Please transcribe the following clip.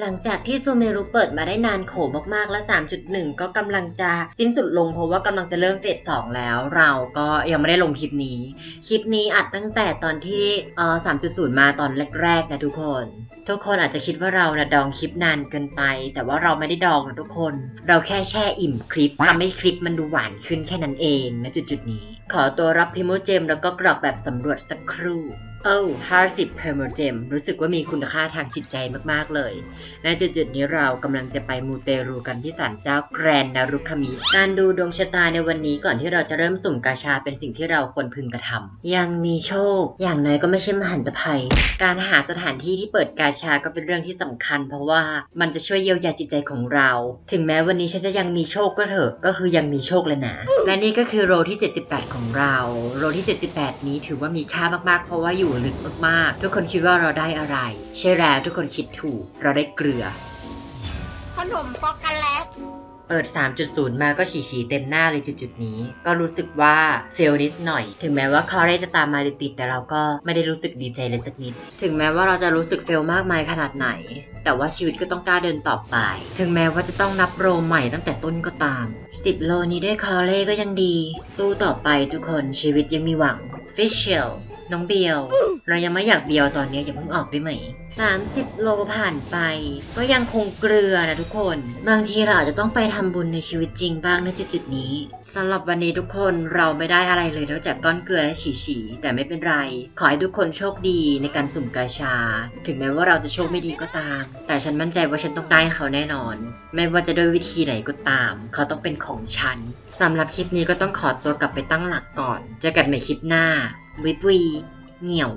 หลังจากที่ซูเมรุเปิดมาได้นานโขมากๆ และ 3.1 ก็กำลังจะสิ้นสุดลงเพราะว่ากำลังจะเริ่มเฟส2แล้ว เราก็ยังไม่ได้ลงคลิปนี้ คลิปนี้อัดตั้งแต่ตอนที่เอ่อ3.0 มาตอนแรกๆนะทุกคน ทุกคนอาจจะคิดว่าเรานะดองคลิปนานเกินไป แต่ว่าเราไม่ได้ดองนะทุกคน เราแค่แช่อิ่มคลิปทำให้คลิปมันดูหวานขึ้นแค่นั้นเองนะจุดๆนี้ ขอตัวรับพิมโมเจมแล้วก็กรอกแบบสำรวจสักครู่ เอ้า50 p r i m o g e m รู้สึกว่ามีคุณค่าทางจิตใจมากๆเลยณจุดๆนี้เรากำลังจะไปมูเตรูกันที่ศาลเจ้าแกรนนารุคามิ การดูดวงชะตาในวันนี้ก่อนที่เราจะเริ่มสุ่มกาชาเป็นสิ่งที่เราควรพึงกระทำ ยังมีโชค อย่างน้อยก็ไม่ใช่มหันตภัย การหาสถานที่ที่เปิดกาชาก็เป็นเรื่องที่สำคัญ เพราะว่ามันจะช่วยเยียวยาจิตใจของเรา ถึงแม้วันนี้ฉันจะยังมีโชคก็เถอะ ก็คือยังมีโชคเลยนะ และนี่ก็คือโรที่ 78 ของเรา โรที่ 78 นี้ถือว่ามีค่ามากๆ เพราะว่าอยู่ลึกมากๆ ทุกคนคิดว่าเราได้อะไร ใช่แล้วทุกคนคิดถูก เราได้เกลือ ขนมช็อกโกแลต เปิด 3.0 มาก็ฉี่ๆเต็มหน้าเลยจุดๆนี้ ก็รู้สึกว่าเฟลนิดหน่อย ถึงแม้ว่าคอเรจะตามมาติดๆแต่เราก็ไม่ได้รู้สึกดีใจเลยสักนิด ถึงแม้ว่าเราจะรู้สึกเฟลมากมายขนาดไหน แต่ว่าชีวิตก็ต้องกล้าเดินต่อไป ถึงแม้ว่าจะต้องนับโรใหม่ตั้งแต่ต้นก็ตาม 10 โลนี้ได้คอเร่ก็ยังดี สู้ต่อไปทุกคนชีวิตยังมีหวังฟิชเชล น้องเบียว เรายังไม่อยากเบียวตอนนี้อย่าเพิ่งออกได้ไหม 30 โลผ่านไป ก็ยังคงเกลือนะทุกคน บางทีเราอาจจะต้องไปทำบุญในชีวิตจริงบ้างนะจุดๆนี้สำหรับวันนี้ทุกคนเราไม่ได้อะไรเลยนอกจากก้อนเกลือและฉี่ๆแต่ไม่เป็นไร ขอให้ทุกคนโชคดีในการสุ่มกาชา ถึงแม้ว่าเราจะโชคไม่ดีก็ตาม แต่ฉันมั่นใจว่าฉันต้องได้เขาแน่นอน ไม่ว่าจะด้วยวิธีไหนก็ตาม เขาต้องเป็นของฉันสำหรับคลิปนี้ก็ต้องขอตัวกลับไปตั้งหลักก่อนเจอกันใหม่คลิปหน้า วิบวีเหนียว